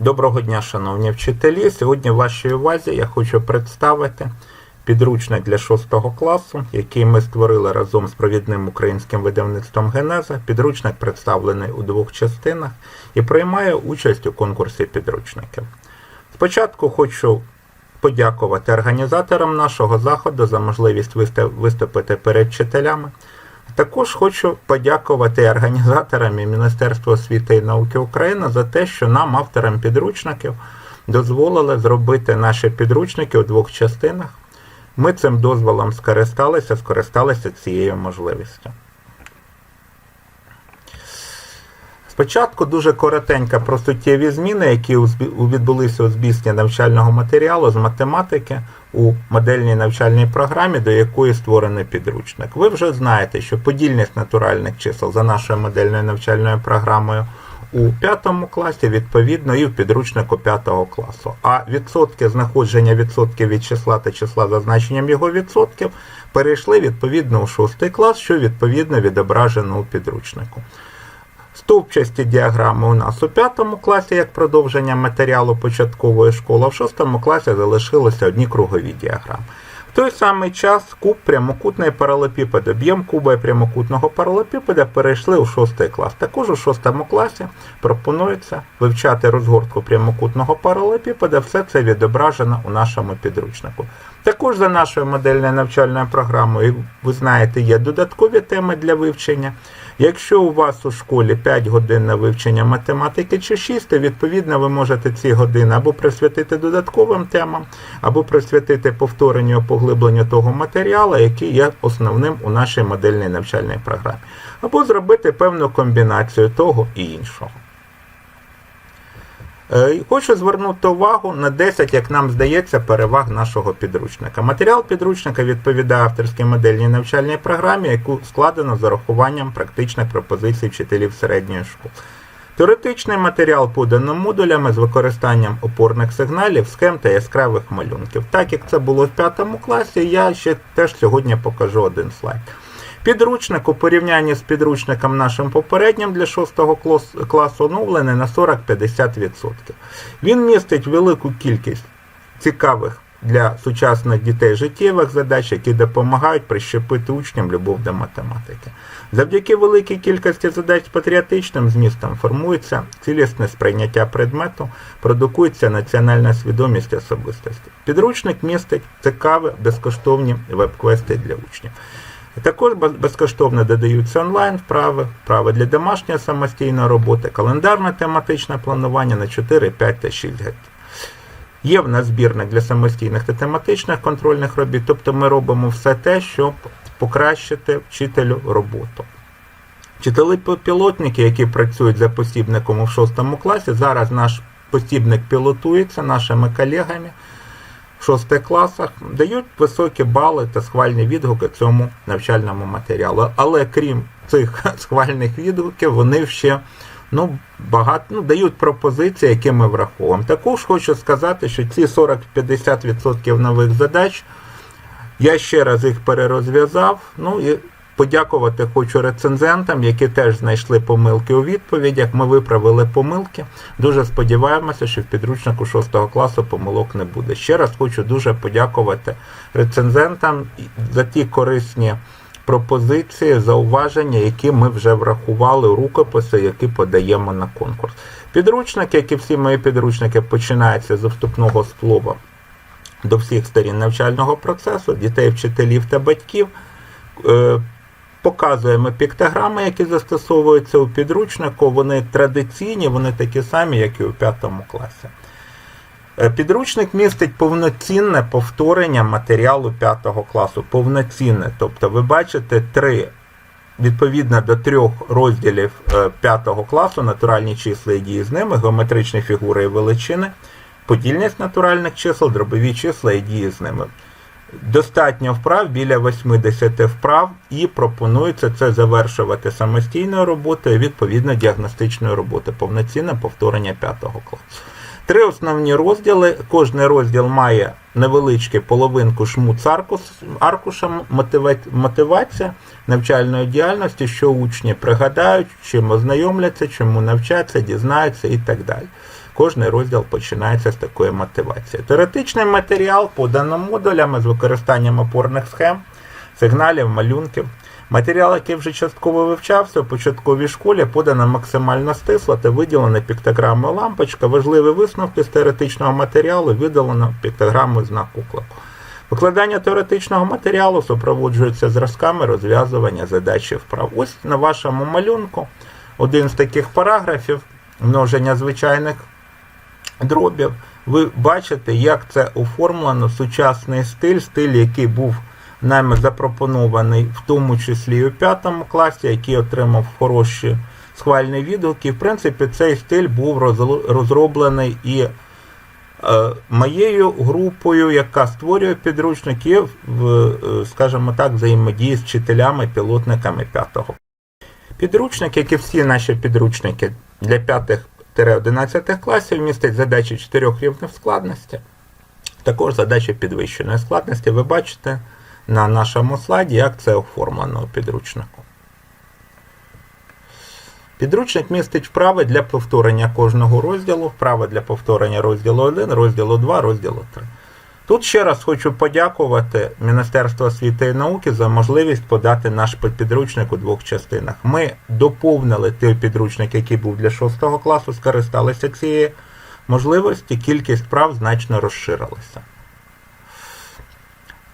Доброго дня, шановні вчителі. Сьогодні в вашій увазі я хочу представити підручник для 6 класу, який ми створили разом з провідним українським видавництвом Генеза. Підручник представлений у двох частинах і приймає участь у конкурсі підручників. Спочатку хочу подякувати організаторам нашого заходу за можливість виступити перед вчителями. Також хочу подякувати організаторам і Міністерству освіти і науки України за те, що нам, авторам підручників, дозволили зробити наші підручники у двох частинах. Ми цим дозволом скористалися, скористалися цією можливістю. Спочатку дуже коротенько про суттєві зміни, які відбулися у збісні навчального матеріалу з математики у модельній навчальній програмі, до якої створений підручник. Ви вже знаєте, що подільність натуральних чисел за нашою модельною навчальною програмою у п'ятому класі, відповідно, і в підручнику п'ятого класу. А відсотки знаходження відсотків від числа та числа за значенням його відсотків перейшли відповідно у шостий клас, що відповідно відображено у підручнику. Стовпчасті діаграми у нас у п'ятому класі як продовження матеріалу початкової школи, а в шостому класі залишилися одні кругові діаграми. В той самий час куб прямокутний паралепіпед, об'єм куба і прямокутного паралепіпеда перейшли у шостий клас. Також у шостому класі пропонується вивчати розгортку прямокутного паралепіпеда. Все це відображено у нашому підручнику. Також за нашою модельною навчальною програмою, ви знаєте, є додаткові теми для вивчення. Якщо у вас у школі 5 годин на вивчення математики чи 6, то відповідно ви можете ці години або присвятити додатковим темам, або присвятити повторенню поглибленню того матеріалу, який є основним у нашій модельній навчальній програмі, або зробити певну комбінацію того і іншого. Е, Хочу звернути увагу на 10, як нам здається, переваг нашого підручника. Матеріал підручника відповідає авторській модельній навчальній програмі, яку складено з урахуванням практичних пропозицій вчителів середньої школи. Теоретичний матеріал подано модулями з використанням опорних сигналів, схем та яскравих малюнків. Так як це було в п'ятому класі, я ще теж сьогодні покажу один слайд. Підручник у порівнянні з підручником нашим попереднім для 6 класу оновлений на 40-50%. Він містить велику кількість цікавих для сучасних дітей життєвих задач, які допомагають прищепити учням любов до математики. Завдяки великій кількості задач з патріотичним змістом формується цілісне сприйняття предмету, продукується національна свідомість особистості. Підручник містить цікаві безкоштовні веб-квести для учнів. Також безкоштовно додаються онлайн вправи, для домашньої самостійної роботи, календарне тематичне планування на 4, 5 та 6 годин. Є в нас збірник для самостійних та тематичних контрольних робіт, тобто ми робимо все те, щоб покращити вчителю роботу. Вчителі-пілотники, які працюють за посібником у 6 класі, зараз наш посібник пілотується нашими колегами 6 класах, дають високі бали та схвальні відгуки цьому навчальному матеріалу. Але крім цих схвальних відгуків, вони ще ну, багато ну, дають пропозиції, які ми враховуємо. Також хочу сказати, що ці 40-50% нових задач я ще раз їх перерозв'язав. Ну і подякувати хочу рецензентам, які теж знайшли помилки у відповідях. Ми виправили помилки. Дуже сподіваємося, що в підручнику 6 класу помилок не буде. Ще раз хочу дуже подякувати рецензентам за ті корисні пропозиції, зауваження, які ми вже врахували рукописи, які подаємо на конкурс. Підручник, як і всі мої підручники, починається з вступного слова до всіх сторін навчального процесу, дітей, вчителів та батьків. Е, Показуємо піктограми, які застосовуються у підручнику. Вони традиційні, вони такі самі, як і у п'ятому класі. Е, Підручник містить повноцінне повторення матеріалу 5 класу. Повноцінне. Тобто ви бачите три, відповідно до трьох розділів 5 класу, натуральні числа і дії з ними, геометричні фігури і величини, подільність натуральних чисел, дробові числа і дії з ними. Достатньо вправ біля 80 вправ, і пропонується це завершувати самостійною роботою, відповідно діагностичною роботою, повноцінне повторення 5 класу. Три основні розділи. Кожний розділ має невеличкий половинку аркус, аркуша мотивація навчальної діяльності, що учні пригадають, чим ознайомляться, чому навчаться, дізнаються і так далі. Кожний розділ починається з такої мотивації. Теоретичний матеріал подано модулями з використанням опорних схем, сигналів, малюнків. Матеріал, який вже частково вивчався у початковій школі, подано максимально стисло та виділена піктограмою лампочка. Важливі висновки з теоретичного матеріалу видалено піктограмою знак оклику. Викладання теоретичного матеріалу супроводжується зразками розв'язування задачі вправ. Ось на вашому малюнку один з таких параграфів множення звичайних дробів. Ви бачите, як це оформлено сучасний стиль, стиль, який був нами запропонований, в тому числі і у п'ятому класі, який отримав хороші схвальні відгуки. В принципі, цей стиль був розроблений і е, моєю групою, яка створює підручники, в, скажімо так, взаємодії з вчителями, пілотниками п'ятого. Підручник, як і всі наші підручники для 5-11 класів, містить задачі чотирьох рівнів складності. Також задачі підвищеної складності. Ви бачите на нашому слайді, як це оформлено у підручнику. Підручник містить вправи для повторення кожного розділу, вправи для повторення розділу 1, розділу 2, розділу 3. Тут ще раз хочу подякувати Міністерству освіти і науки за можливість подати наш підручник у двох частинах. Ми доповнили той підручник, який був для 6 класу, скористалися цією можливості, кількість прав значно розширилася.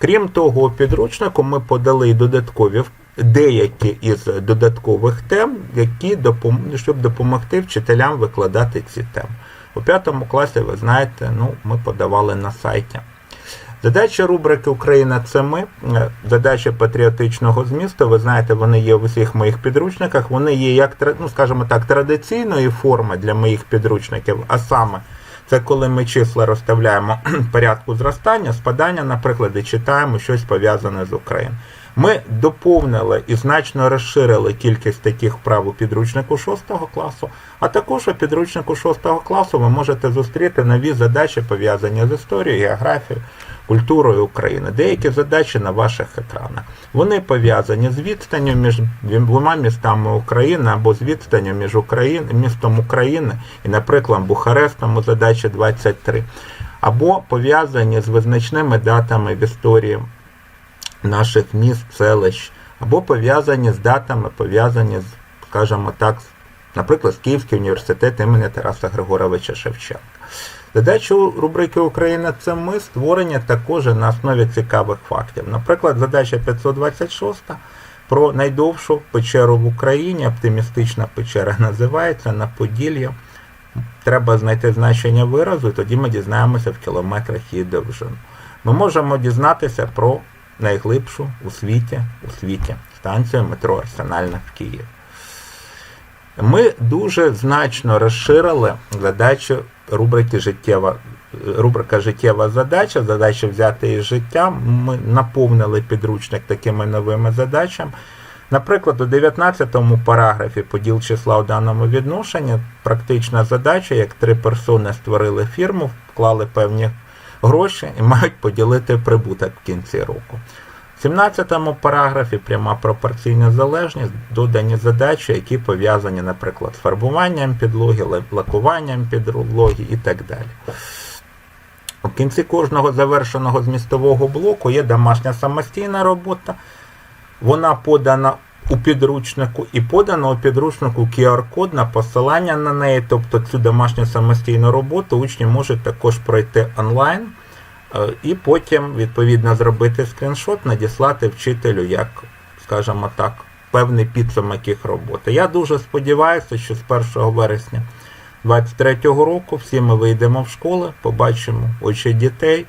Крім того, підручнику ми подали додаткові деякі із додаткових тем, які допом... щоб допомогти вчителям викладати ці теми. У п'ятому класі, ви знаєте, ну, ми подавали на сайті. Задача рубрики Україна це ми. Е, Задачі патріотичного змісту. Ви знаєте, вони є в усіх моїх підручниках. Вони є як ну, скажімо так, традиційної форми для моїх підручників, а саме. Це коли ми числа розставляємо порядку зростання, спадання, наприклад, і читаємо щось пов'язане з Україною. Ми доповнили і значно розширили кількість таких вправ у підручнику 6 класу, а також у підручнику 6 класу ви можете зустріти нові задачі, пов'язані з історією, географією, культурою України. Деякі задачі на ваших екранах. Вони пов'язані з відстанню між двома містами України або з відстанню між Україн, містом України і, наприклад, Бухарестом у задачі 23, або пов'язані з визначними датами в історії наших міст, селищ, або пов'язані з датами, пов'язані з, скажімо так, наприклад, з Київський університет імені Тараса Григоровича Шевченка. Задача рубрики Україна це ми створення також на основі цікавих фактів. Наприклад, задача 526 про найдовшу печеру в Україні, оптимістична печера називається на Поділлі. Треба знайти значення виразу, і тоді ми дізнаємося в кілометрах її довжину. Ми можемо дізнатися про найглибшу у світі, у світі станцію метро Арсенальна в Києві. Ми дуже значно розширили задачу рубрики життєва. Рубрика життєва задача, задача взяти із життя. Ми наповнили підручник такими новими задачами. Наприклад, у 19 му параграфі поділ числа у даному відношенні практична задача, як три персони створили фірму, вклали певні гроші і мають поділити прибуток в кінці року. В 17 параграфі пряма пропорційна залежність, додані задачі, які пов'язані, наприклад, з фарбуванням підлоги, ла- лакуванням підлоги і так далі. У кінці кожного завершеного змістового блоку є домашня самостійна робота. Вона подана у підручнику і подана у підручнику QR-код на посилання на неї, тобто цю домашню самостійну роботу учні можуть також пройти онлайн е, і потім, відповідно, зробити скріншот, надіслати вчителю, як, скажімо так, певний підсумок їх роботи. Я дуже сподіваюся, що з 1 вересня 2023 року всі ми вийдемо в школи, побачимо очі дітей.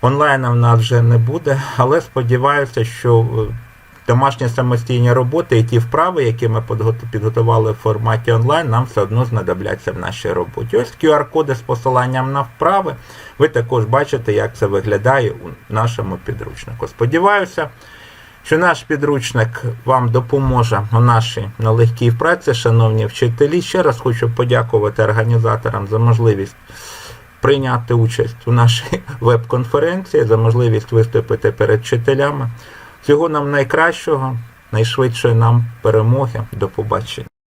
Онлайна в нас вже не буде, але сподіваюся, що е, домашні самостійні роботи і ті вправи, які ми підготували в форматі онлайн, нам все одно знадобляться в нашій роботі. Ось QR-коди з посиланням на вправи. Ви також бачите, як це виглядає у нашому підручнику. Сподіваюся, що наш підручник вам допоможе у нашій нелегкій праці, шановні вчителі. Ще раз хочу подякувати організаторам за можливість прийняти участь у нашій веб-конференції, за можливість виступити перед вчителями. Всього нам найкращого, найшвидшої нам перемоги. До побачення.